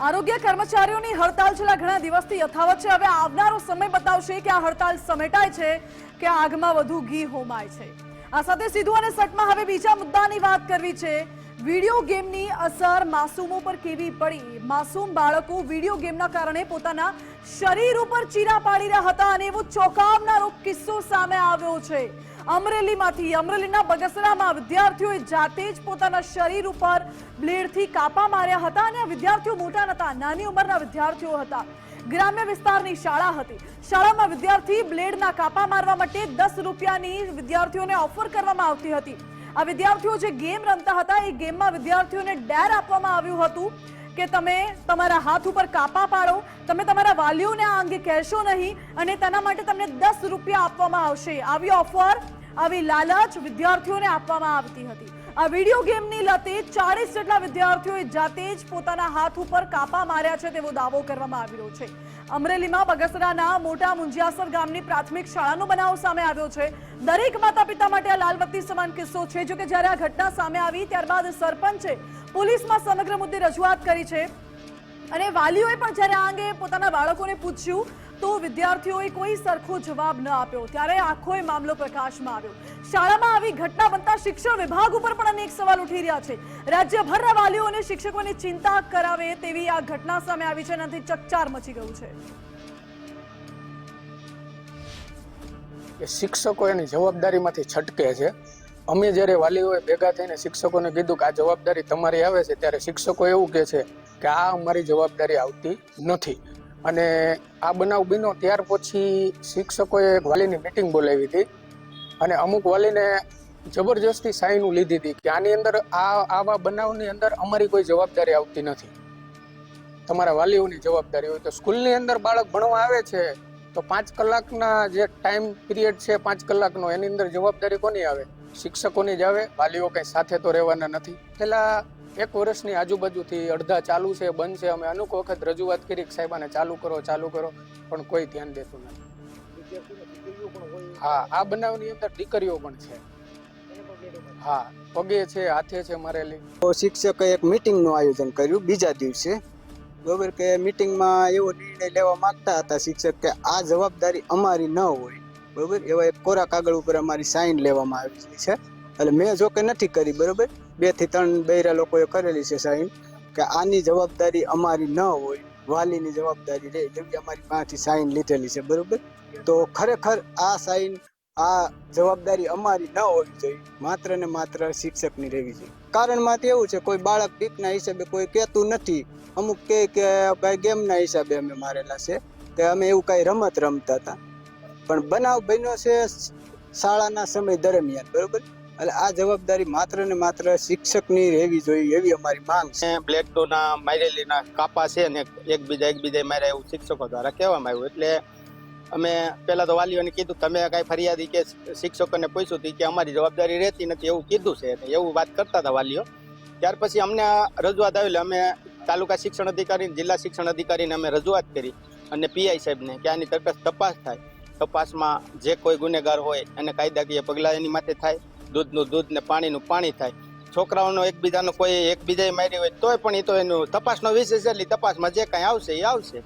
આરોગ્ય કર્મચારીઓની હડતાલ છેલ્લા ઘણા દિવસથી યથાવત છે. હવે આવનારો સમય બતાવશે કે આ હડતાલ સમેટાય છે કે આગમાં વધુ ઘી હોમાય છે. આ સાથે સીધું અને સટમાં હવે બીજા મુદ્દાની વાત કરવી છે. વીડિયો ગેમની અસર માસૂમો પર કેવી પડી? માસૂમ બાળકો વીડિયો ગેમના કારણે પોતાના શરીર ઉપર ચીરા પાડી રહ્યા હતા અને એવો ચોંકાવનારો કિસ્સો સામે આવ્યો છે. અમરેલીમાંથી, અમરેલીના બગસરામાં વિદ્યાર્થીઓએ જાતે જ પોતાના શરીર ઉપર બ્લેડથી કાપા માર્યા હતા અને વિદ્યાર્થીઓ મોટા નતા નાની ઉંમરના વિદ્યાર્થીઓ હતા. ગ્રામ્ય વિસ્તારની શાળા હતી. શાળામાં વિદ્યાર્થી બ્લેડના કાપા મારવા માટે દસ રૂપિયાની વિદ્યાર્થીઓને ઓફર કરવામાં આવતી હતી. આ વિદ્યાર્થીઓ જે ગેમ રમતા હતા, એ ગેમમાં વિદ્યાર્થીઓને ડેર આપવામાં આવ્યું હતું કે તમે તમારા હાથ ઉપર કાપા પાડો, તમે તમારા વાલીઓને આ અંગે કહેશો નહીં અને તેના માટે તમને દસ રૂપિયા આપવામાં આવશે. આવી ઓફર આવી લાલચ વિદ્યાર્થીઓને આપવામાં આવતી હતી. આ વીડિયો ગેમની લતે ચાળીસ જેટલા વિદ્યાર્થીઓએ જાતે જ પોતાના હાથ ઉપર કાપા માર્યા છે તેવો દાવો કરવામાં આવી રહ્યો છે. અમરેલીમાં બગસરાના મોટા મુંજિયાસર ગામની પ્રાથમિક શાળાનો બનાવ સામે આવ્યો છે. દરેક માતા પિતા માટે આ લાલબત્તી સમાન કિસ્સો છે. જો કે જ્યારે આ ઘટના સામે આવી, ત્યારબાદ સરપંચે પોલીસમાં સમગ્ર મુદ્દે રજૂઆત કરી છે. અને વાલીઓએ પણ જ્યારે આ અંગે પોતાના બાળકોને પૂછ્યું તો વિદ્યાર્થીઓએ કોઈ સરખો જવાબ ન આપ્યો. ત્યારે આખો મામલો પ્રકાશમાં આવ્યો. શાળામાં આવી ઘટના બનતા શિક્ષણ વિભાગ ઉપર પણ અનેક સવાલ ઉઠી રહ્યા છે. રાજ્યભરના વાલીઓ અને શિક્ષકોને ચિંતા કરાવે તેવી આ ઘટના સામે આવી છે એનાથી ચકચાર મચી ગયું છે. શિક્ષકો એની જવાબદારીમાંથી છટકે છે. અમે જ્યારે વાલીઓએ ભેગા થઈને શિક્ષકોને કીધું કે આ જવાબદારી તમારી આવે છે, ત્યારે શિક્ષકો એવું કહે છે કે આ અમારી જવાબદારી આવતી નથી. અને આ બનાવ બન્યો ત્યાર પછી શિક્ષકોએ એક વાલીની મિટિંગ બોલાવી હતી. અને અમુક વાલીને જબરજસ્તી સાઈનું લીધી હતી કે આની અંદર આ, આવા બનાવની અંદર અમારી કોઈ જવાબદારી આવતી નથી. તમારા વાલીઓની જવાબદારી હોય તો સ્કૂલની અંદર બાળક ભણવા આવે છે, તો પાંચ કલાકના જે ટાઈમ પિરિયડ છે પાંચ કલાકનો, એની અંદર જવાબદારી કોની આવે? શિક્ષકોની જ આવે, વાલીઓ કંઈ સાથે તો રહેવાના નથી. છેલ્લા એક વર્ષની આજુબાજુથી અડધા ચાલુ છે, બંધ છે. અમે અનુક વખત રજૂઆત કરી કે સાહેબ આને ચાલુ કરો ચાલુ કરો, પણ કોઈ ધ્યાન દેતું નથી. હા, આ બનાવની અંદર દીકરીઓ પણ છે. હા, પગે છે, હાથે છે મરેલી. તો શિક્ષકે એક મિટિંગનું આયોજન કર્યું બીજા દિવસે. બરોબર કે મિટિંગમાં એવો નિર્ણય લેવા માંગતા હતા શિક્ષક કે આ જવાબદારી અમારી ન હોય. બરોબર, એવા એક કોરા કાગળ ઉપર અમારી સાઇન લેવામાં આવી છે. એટલે મેં જો કે નથી કરી, બરોબર? બેથી ત્રણ બૈરા લોકોએ કરેલી છે સાઈન કે આની જવાબદારી અમારી ન હોય, વાલીની જવાબદારી રહે, જેમ કે અમારી પાસેથી સાઈન લીધેલી છે, બરોબર? તો ખરેખર આ સાઈન આ જવાબદારી અમારી ન હોવી જોઈએ, માત્ર ને માત્ર શિક્ષકની રહેવી જોઈએ. કારણ તો એવું છે, કોઈ બાળક બીકના હિસાબે કોઈ કહેતું નથી, અમુક કહે કે ભાઈ ગેમના હિસાબે અમે મારેલા છે કે અમે એવું કાંઈ રમત રમતા હતા. પણ બનાવ બન્યો છે શાળાના સમય દરમિયાન, બરોબર? એટલે આ જવાબદારી માત્ર ને માત્ર શિક્ષકની રહેવી જોઈએ એવી અમારી માંગ છે. અને બ્લેડના મારેલીના કાપા છે ને એકબીજા એકબીજા મારે એવું શિક્ષકો દ્વારા કહેવામાં આવ્યું. એટલે અમે પહેલાં તો વાલીઓને કીધું, તમે કાંઈ ફરિયાદી કે શિક્ષકોને પૂછ્યું હતું કે અમારી જવાબદારી રહેતી નથી એવું કીધું છે. એવું વાત કરતા હતા વાલીઓ. ત્યાર પછી અમને રજૂઆત આવેલી, અમે તાલુકા શિક્ષણ અધિકારી જિલ્લા શિક્ષણ અધિકારીને અમે રજૂઆત કરી અને પીઆઈ સાહેબને કે આની તરત તપાસ થાય. તપાસમાં જે કોઈ ગુનેગાર હોય એને કાયદાકીય પગલાં એની માટે થાય. દૂધનું દૂધ ને પાણીનું પાણી થાય. છોકરાઓનો એકબીજાનો કોઈ એકબીજાએ મારી હોય તોય પણ એ તો એનું તપાસનો વિષય છે, એટલે તપાસમાં જે કંઈ આવશે એ આવશે.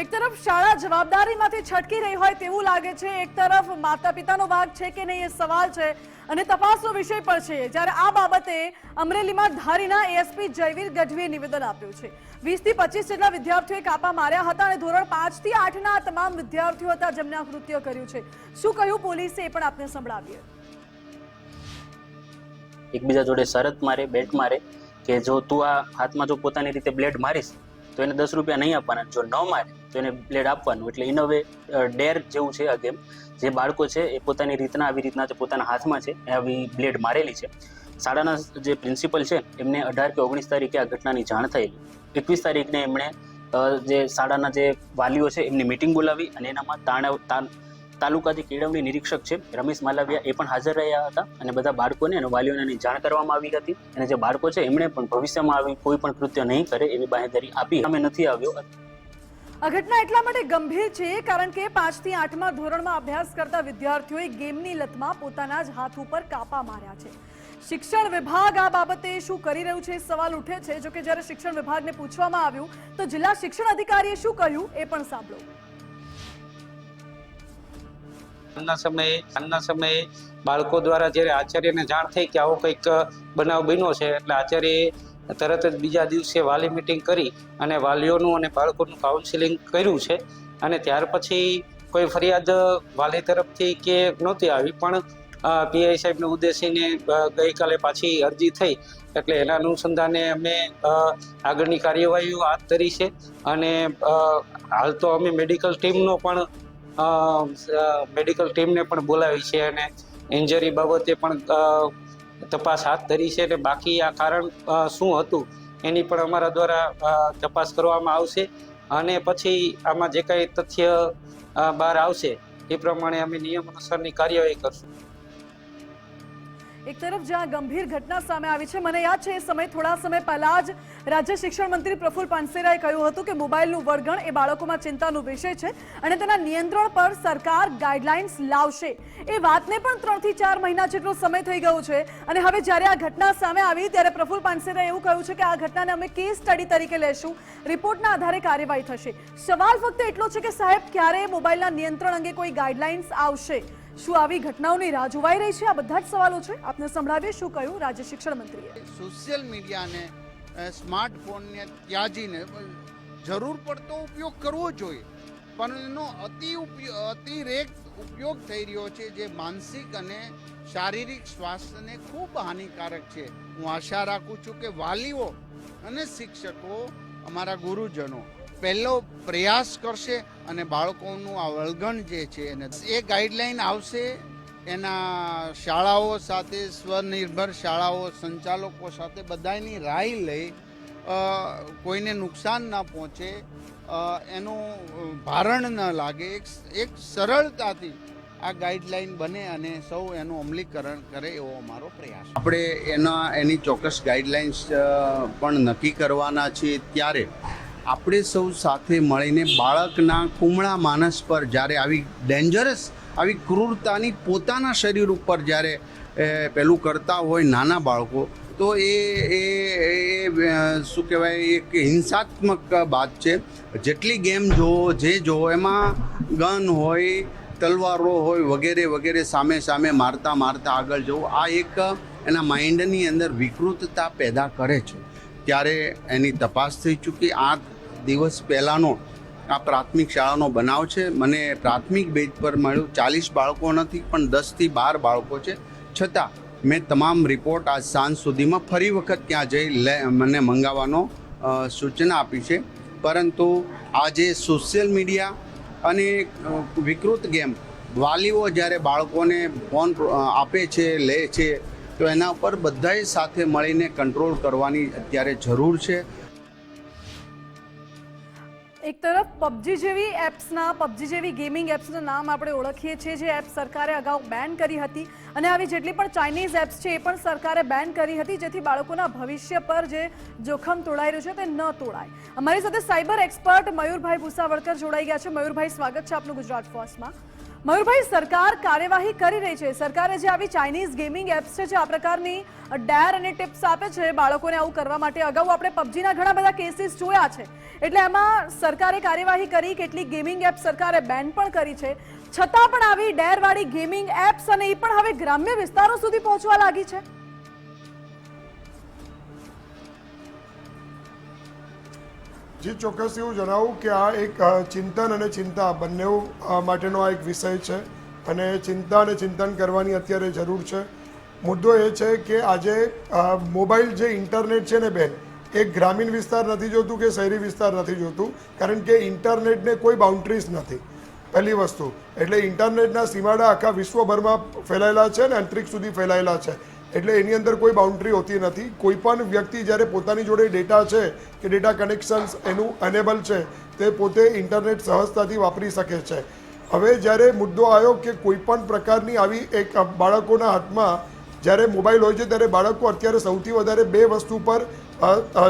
એક તરફ શાળા જવાબદારીમાંથી છટકી રહી હોય તેવું લાગે છે, એક તરફ માતા પિતાનો ભાગ છે કે નહીં એ સવાલ છે અને તપાસનો વિષય પણ છે. જ્યારે આ બાબતે અમરેલીમાં ધારીના એએસપી જયવીર ગઢવીએ નિવેદન આપ્યું છે. વીસથી પચીસ જેટલા વિદ્યાર્થીઓએ કાપા માર્યા હતા અને ધોરણ પાંચથી આઠના તમામ વિદ્યાર્થીઓ હતા જેમને આ કૃત્ય કર્યું છે. શું કહ્યું પોલીસે એ પણ આપને સંભળાવીએ. એકબીજા જોડે શરત મારે, બેટ મારે, કે જો તું આ હાથમાં જો પોતાની રીતે બ્લેડ મારીશ, તો એને દસ રૂપિયા નહીં આપવાના. જો ન મારે, તો એને બ્લેડ આપવાનું. એટલે ઇન વે ડેર જેવું છે આ ગેમ જે બાળકો છે, એ પોતાની રીતના, આવી રીતના જે પોતાના હાથમાં છે, એ આવી બ્લેડ મારેલી છે. શાળાના જે પ્રિન્સિપલ છે, એમને અઢાર કે ઓગણીસ તારીખે આ ઘટનાની જાણ થયેલી. એકવીસ તારીખને એમણે જે શાળાના જે વાલીઓ છે, એમની મિટિંગ બોલાવી અને એનામાં તાણા તા- તાલુકા જે કેળવણી નિરીક્ષક છે. રમેશ માલવિયા એ પણ હાજર રહ્યા હતા અને બધા બાળકોને અને વાલીઓને જાણ કરવામાં આવી હતી. અને જે બાળકો છે, એમણે પણ ભવિષ્યમાં આવી કોઈ પણ કૃત્ય નહીં કરે એવી બાહેધરી આપી અમે નથી આવ્યો. આ ઘટના એટલા માટે ગંભીર છે કારણ કે પાંચથી આઠમા ધોરણમાં અભ્યાસ કરતા વિદ્યાર્થીઓએ ગેમની લતમાં પોતાના જ હાથ ઉપર કાપા માર્યા છે. શિક્ષણ વિભાગ આ બાબતે શું કરી રહ્યું છે, સવાલ ઉઠે છે. જો કે જ્યારે શિક્ષણ વિભાગને પૂછવામાં આવ્યું, તો જિલ્લા શિક્ષણ અધિકારીએ શું કહ્યું એ પણ સાંભળો. આજના સમયે આજના સમયે બાળકો દ્વારા જ્યારે આચાર્યને જાણ થઈ કે આવો કંઈક બનાવ બન્યો છે, એટલે આચાર્યએ તરત જ બીજા દિવસે વાલી મિટિંગ કરી અને વાલીઓનું અને બાળકોનું કાઉન્સિલિંગ કર્યું છે. અને ત્યાર પછી કોઈ ફરિયાદ વાલી તરફથી કે નહોતી આવી, પણ પીઆઈ સાહેબને ઉદ્દેશીને ગઈકાલે પાછી અરજી થઈ. એટલે એના અનુસંધાને અમે આગળની કાર્યવાહીઓ હાથ ધરી છે. અને હાલ તો અમે મેડિકલ ટીમનો પણ મેડિકલ ટીમને પણ બોલાવી છે અને ઇન્જરી બાબતે પણ તપાસ હાથ ધરી છે અને બાકી આ કારણ શું હતું એની પણ અમારા દ્વારા તપાસ કરવામાં આવશે અને પછી આમાં જે કાંઈ તથ્ય બહાર આવશે એ પ્રમાણે અમે નિયમ અનુસારની કાર્યવાહી કરશું. એક તરફ જ્યાં ગંભીર ઘટના સામે આવી છે, મને યાદ છે એ સમય થોડા સમય પહેલા જ રાજ્ય શિક્ષણ મંત્રી પ્રફુલ પાનસેરાએ કહ્યું હતું કે મોબાઈલનું વળગણ એ બાળકોમાં ચિંતાનો વિષય છે અને તેના નિયંત્રણ પર સરકાર ગાઈડલાઇન્સ લાવશે. એ વાતને પણ ત્રણથી ચાર મહિના જેટલો સમય થઈ ગયો છે અને હવે જ્યારે આ ઘટના સામે આવી ત્યારે પ્રફુલ પાનસેરાએ એવું કહ્યું છે કે આ ઘટનાને અમે કેસ સ્ટડી તરીકે લેશું. રિપોર્ટના આધારે કાર્યવાહી થશે. સવાલ ફક્ત એટલો છે કે સાહેબ, ક્યારે મોબાઈલના નિયંત્રણ અંગે કોઈ ગાઈડલાઇન્સ આવશે? શું આવી ઘટનાઓની રાહ જોવાઈ રહી છે? આ બધા જ સવાલો છે. આપને સંભળાવીએ શું કહ્યું રાજ્ય શિક્ષણ મંત્રીએ. સોશિયલ મીડિયાને સ્માર્ટફોનને ત્યાજીને જરૂર પડતો ઉપયોગ કરવો જોઈએ. પણ એનો અતિ અતિરેક ઉપયોગ થઈ રહ્યો છે, જે માનસિક અને શારીરિક સ્વાસ્થ્યને ખૂબ હાનિકારક છે. હું આશા રાખું છું કે વાલીઓ અને શિક્ષકો અમારા ગુરુજનો પહેલો પ્રયાસ કરશે અને બાળકોનું આ વળગણ જે છે એને એ ગાઈડલાઈન આવશે. એના શાળાઓ સાથે, સ્વનિર્ભર શાળાઓ સંચાલકો સાથે બધાની રાય લઈ કોઈને નુકસાન ના પહોંચે એનું ભારણ ન લાગે. એક એક સરળતાથી આ ગાઈડલાઈન બને અને સૌ એનું અમલીકરણ કરે એવો અમારો પ્રયાસ આપણે એના, એની ચોક્કસ ગાઈડલાઇન્સ પણ નક્કી કરવાના છીએ ત્યારે આપણે સૌ સાથે મળીને બાળકના કુમળા માનસ પર જ્યારે આવી ડેન્જરસ આવી ક્રૂરતાની પોતાના શરીર ઉપર જ્યારે પેલું કરતા હોય નાના બાળકો, તો એ એ શું કહેવાય, એક હિંસાત્મક બાત છે. જેટલી ગેમ જુઓ જે જુઓ એમાં ગન હોય, તલવારો હોય, વગેરે વગેરે સામે સામે મારતા મારતા આગળ જવું, આ એક એના માઇન્ડની અંદર વિકૃતતા પેદા કરે છે. ત્યારે એની તપાસ થઈ ચૂકી. આઠ દિવસ પહેલાંનો આ પ્રાથમિક શાળાનો બનાવ છે. મને પ્રાથમિક બેઝ પર મળ્યું. ચાલીસ બાળકો નથી, પણ દસથી બાર બાળકો છે. છતાં, મેં તમામ રિપોર્ટ આજ સાંજ સુધીમાં ફરી વખત ત્યાં જઈ લે, મને મંગાવવાનો સૂચના આપી છે. પરંતુ આજે સોશિયલ મીડિયા અને વિકૃત ગેમ વાલીઓ જ્યારે બાળકોને ફોન આપે છે, લે છે, તો એના ઉપર બધાએ સાથે મળીને કંટ્રોલ કરવાની અત્યારે જરૂર છે. એક તરફ પબજી જેવી એપ્સના, પબજી જેવી ગેમિંગ એપ્સનું નામ આપણે ઓળખીએ છીએ, જે એપ સરકારે અગાઉ બેન કરી હતી. અને આવી જેટલી પણ ચાઇનીઝ એપ્સ છે, એ પણ સરકારે બેન કરી હતી, જેથી બાળકોના ભવિષ્ય પર જે જોખમ તોડાઈ રહ્યું છે, તે ન તોડાય. અમારી સાથે સાયબર એક્સપર્ટ મયુરભાઈ ભૂસાવળકર જોડાઈ ગયા છે. મયુરભાઈ, સ્વાગત છે આપનું ગુજરાત ફર્સ્ટમાં. મયુરભાઈ, સરકાર કાર્યવાહી કરી રહી છે. સરકારે જે આવી ચાઇનીઝ ગેમિંગ એપ્સ છે, જે આ પ્રકારની ડેર અને ટિપ્સ આપે છે બાળકોને આવું કરવા માટે, અગાઉ આપણે પબજીના ઘણા બધા કેસીસ જોયા છે. એટલે એમાં સરકારે કાર્યવાહી કરી, કેટલીક ગેમિંગ એપ સરકારે બેન પણ કરી છે. છતાં પણ આવી ડેરવાળી ગેમિંગ એપ્સ અને એ પણ હવે ગ્રામ્ય વિસ્તારો સુધી પહોંચવા લાગી છે. જી, ચોક્કસ એવું જણાવું કે આ એક ચિંતન અને ચિંતા બંને માટેનો આ એક વિષય છે અને ચિંતા અને ચિંતન કરવાની અત્યારે જરૂર છે. મુદ્દો એ છે કે આજે મોબાઈલ જે ઇન્ટરનેટ છે ને બેન, એ ગ્રામીણ વિસ્તાર નથી જોતું કે શહેરી વિસ્તાર નથી જોતું? કારણ કે ઇન્ટરનેટને કોઈ બાઉન્ડ્રીઝ નથી. પહેલી વસ્તુ. એટલે ઇન્ટરનેટના સીમાડા આખા વિશ્વભરમાં ફેલાયેલા છે ને અંતરિક્ષ સુધી ફેલાયેલા છે. એટલે એની અંદર કોઈ બાઉન્ડ્રી હોતી નથી. કોઈ પણ વ્યક્તિ જ્યારે પોતાની જોડે ડેટા છે કે ડેટા કનેક્શન્સ એનું અનેબલ છે, તે પોતે ઇન્ટરનેટ સહજતાથી વાપરી શકે છે. હવે જ્યારે મુદ્દો આવ્યો કે કોઈ પણ પ્રકારની આવી એક બાળકોના હાથમાં જ્યારે મોબાઈલ હોય છે, ત્યારે બાળકો અત્યારે સૌથી વધારે બે વસ્તુ પર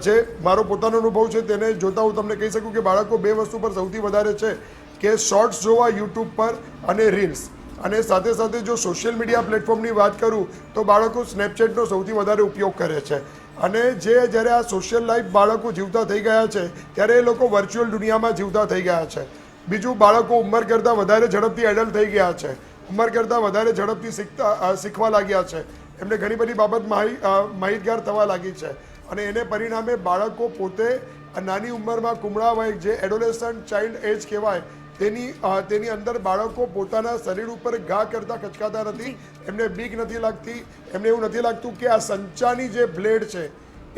જે મારો પોતાનો અનુભવ છે તેને જોતા હું તમને કહી શકું કે બાળકો બે વસ્તુ પર સૌથી વધારે છે કે શોર્ટ્સ જોવા યુટ્યુબ પર અને રીલ્સ અને સાથે સાથે જો સોશિયલ મીડિયા પ્લેટફોર્મની વાત કરું, તો બાળકો સ્નેપચેટનો સૌથી વધારે ઉપયોગ કરે છે. અને જે જ્યારે આ સોશિયલ લાઈફ બાળકો જીવતા થઈ ગયા છે, ત્યારે એ લોકો વર્ચ્યુઅલ દુનિયામાં જીવતા થઈ ગયા છે. બીજું, બાળકો ઉંમર કરતાં વધારે ઝડપથી એડલ્ટ થઈ ગયા છે. ઉંમર કરતાં વધારે ઝડપથી શીખતા શીખવા લાગ્યા છે. એમને ઘણી બધી બાબત માહિ માહિતગાર થવા લાગી છે. અને એને પરિણામે બાળકો પોતે નાની ઉંમરમાં કુમળાવાય, જે એડોલેસન્ટ ચાઇલ્ડ એજ કહેવાય તેની તેની અંદર બાળકો પોતાના શરીર ઉપર ઘા કરતા ખચકાતા નથી. એમને બીક નથી લાગતી. એમને એવું નથી લાગતું કે આ સંચાની જે બ્લેડ છે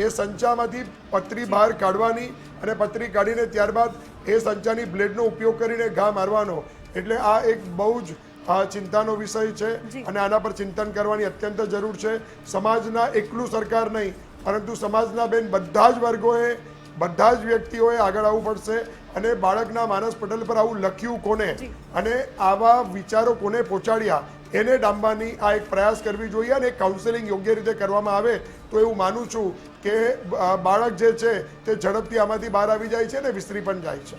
એ સંચામાંથી પતરી બહાર કાઢવાની અને પતરી કાઢીને ત્યારબાદ એ સંચાની બ્લેડનો ઉપયોગ કરીને ઘા મારવાનો. એટલે આ એક બહુ જ આ ચિંતાનો વિષય છે અને આના પર ચિંતન કરવાની અત્યંત જરૂર છે. સમાજના એકલું સરકાર નહીં પરંતુ સમાજના બેન બધા જ વર્ગોએ બધા જ વ્યક્તિઓએ આગળ આવવું પડશે. અને બાળકના માનસ પટલ પર આવું લખ્યું કોને? અને આવા વિચારો કોને પહોંચાડ્યા? એને ડામવાની આ એક પ્રયાસ કરવી જોઈએ અને કાઉન્સેલિંગ યોગ્ય રીતે કરવામાં આવે તો એવું માનું છું કે બાળક જે છે તે ઝડપથી આમાંથી બહાર આવી જાય છે અને વિસ્તરી પણ જાય છે.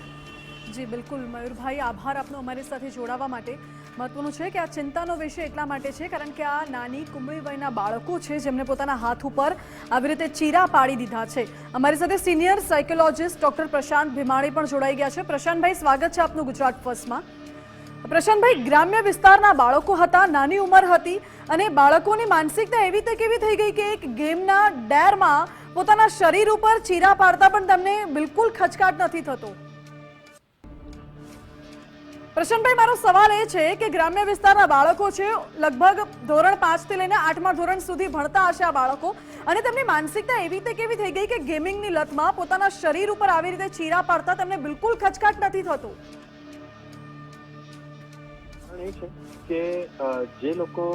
જી બિલકુલ. મયુરભાઈ આભાર આપનો અમારી સાથે જોડાવા માટે. મહત્વનું છે કે આ ચિંતાનો વિષય એટલા માટે છે, કારણ કે આ નાની કુમળી વયના બાળકો છે જેમને પોતાના હાથ ઉપર આવી રીતે ચીરા પાડી દીધા છે. અમારી સાથે senior psychologist doctor Prashant Bhimani પણ જોડાઈ ગયા છે. પ્રશાંતભાઈ, સ્વાગત છે આપનું ગુજરાત ફર્સ્ટમાં. પ્રશાંતભાઈ, ગ્રામ્ય વિસ્તારના બાળકો હતા, નાની ઉંમર હતી અને બાળકોની માનસિકતા એવી તે કેવી થઈ ગઈ કે એક ગેમના ડેરમાં પોતાના શરીર ઉપર ચીરા પાડતા પણ તેમને બિલકુલ ખચકાટ નથી થતો. પ્રશાંતભાઈ, મારો સવાલ એ છે કે ગ્રામ્ય વિસ્તારના બાળકો છે, લગભગ ધોરણ પાંચથી લઈને આઠમા ધોરણ સુધી ભણતા હશે આ બાળકો. અને તેમની માનસિકતા એવી રીતે કેવી થઈ ગઈ કે ગેમિંગની લતમાં પોતાના શરીર ઉપર આવી રીતે ચીરા પાડતા તેમને બિલકુલ ખચકાટ નથી થતું? એ છે કે જે લોકો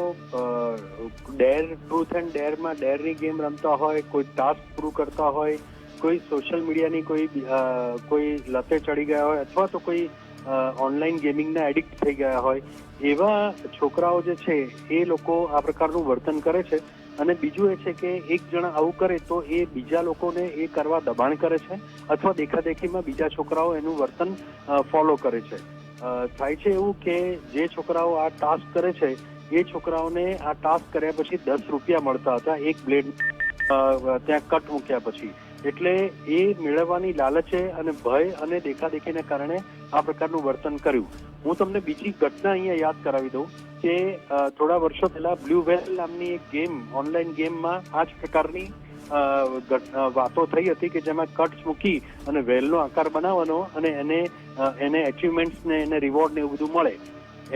ડેર ટ્રુથ એન્ડ ડેરમાં ડેરની ગેમ રમતા હોય, કોઈ ટાસ્ક પૂરું કરતા હોય, કોઈ સોશિયલ મીડિયાની કોઈ કોઈ લતે ચડી ગયા હોય, અથવા તો કોઈ ઓનલાઈન ગેમિંગના એડિક્ટ થઈ ગયા હોય, એવા છોકરાઓ જે છે, એ લોકો આ પ્રકારનું વર્તન કરે છે. અને બીજું એ છે કે એક જણા આવું કરે તો એ બીજા લોકોને એ કરવા દબાણ કરે છે, અથવા દેખાદેખીમાં બીજા છોકરાઓ એનું વર્તન ફોલો કરે છે. થાય છે એવું કે જે છોકરાઓ આ ટાસ્ક કરે છે, એ છોકરાઓને આ ટાસ્ક કર્યા પછી દસ રૂપિયા મળતા હતા, એક બ્લેડ ત્યાં કટ મૂક્યા પછી. એટલે એ મેળવવાની લાલચે અને ભય અને દેખાદેખીને કારણે આ પ્રકારનું વર્તન કર્યું. હું તમને બીજી ઘટના અહીંયા યાદ કરાવી દઉં કે થોડા વર્ષો પહેલા બ્લુ વેલ નામની એક ગેમ, ઓનલાઈન ગેમમાં આ જ પ્રકારની વાતો થઈ હતી કે જેમાં કટ્સ મૂકી અને વેલનો આકાર બનાવવાનો અને એને એને અચીવમેન્ટ્સ ને એને રિવોર્ડ ને એવું બધું મળે.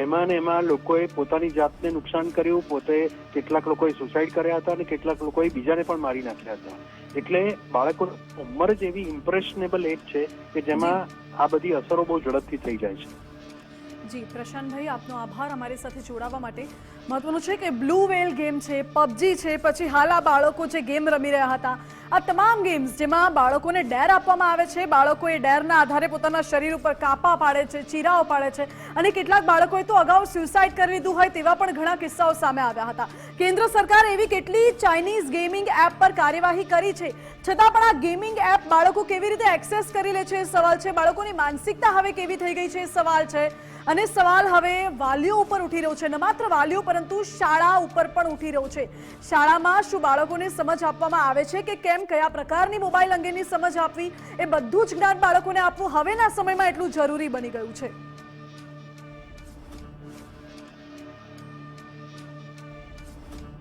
એમાં ને એમાં લોકોએ પોતાની જાતને નુકસાન કર્યું, પોતે કેટલાક લોકોએ સુસાઇડ કર્યા હતા અને કેટલાક લોકોએ બીજાને પણ મારી નાખ્યા હતા. એટલે બાળકો ઉંમર જ એવી ઇમ્પ્રેશનેબલ એજ છે કે જેમાં આ બધી અસરો બહુ ઝડપથી થઈ જાય છે. જી, પ્રશાંતભાઈ, આપનો આભાર અમારી સાથે જોડાવા માટે. મહત્વનું છે કે બ્લુ વેલ ગેમ છે, પબજી છે, પછી હાલ બાળકો જે ગેમ રમી રહ્યા હતા આ તમામ ગેમ્સ જેમાં બાળકોને ડેર આપવામાં આવે છે. બાળકો એ ડેરના આધારે પોતાના શરીર ઉપર કાપા પાડે છે, ચીરાઓ પાડે છે અને કેટલાક બાળકોએ તો અગાઉ સ્યુસાઇડ કરી લીધું હોય તેવા પણ ઘણા કિસ્સાઓ સામે આવ્યા હતા. કેન્દ્ર સરકાર એવી કેટલી ચાઇનીઝ ગેમિંગ એપ પર કાર્યવાહી કરી છે? છતાં પણ આ ગેમિંગ એપ બાળકો કેવી રીતે એક્સેસ કરી લે છે? એ સવાલ છે, બાળકોની માનસિકતા હવે કેવી થઈ ગઈ છે? એ સવાલ છે અને સવાલ હવે વાલીઓ ઉપર ઉઠી રહ્યો છે. ન માત્ર વાલીઓ, પરંતુ શાળા ઉપર પણ ઉઠી રહ્યો છે. શાળામાં શું બાળકોને સમજ આપવામાં આવે છે કે કેમ કયા પ્રકારની મોબાઈલ અંગેની સમજ આપવી એ બધું જ જ્ઞાન બાળકોને આપવું હવેના સમયમાં એટલું જરૂરી બની ગયું છે.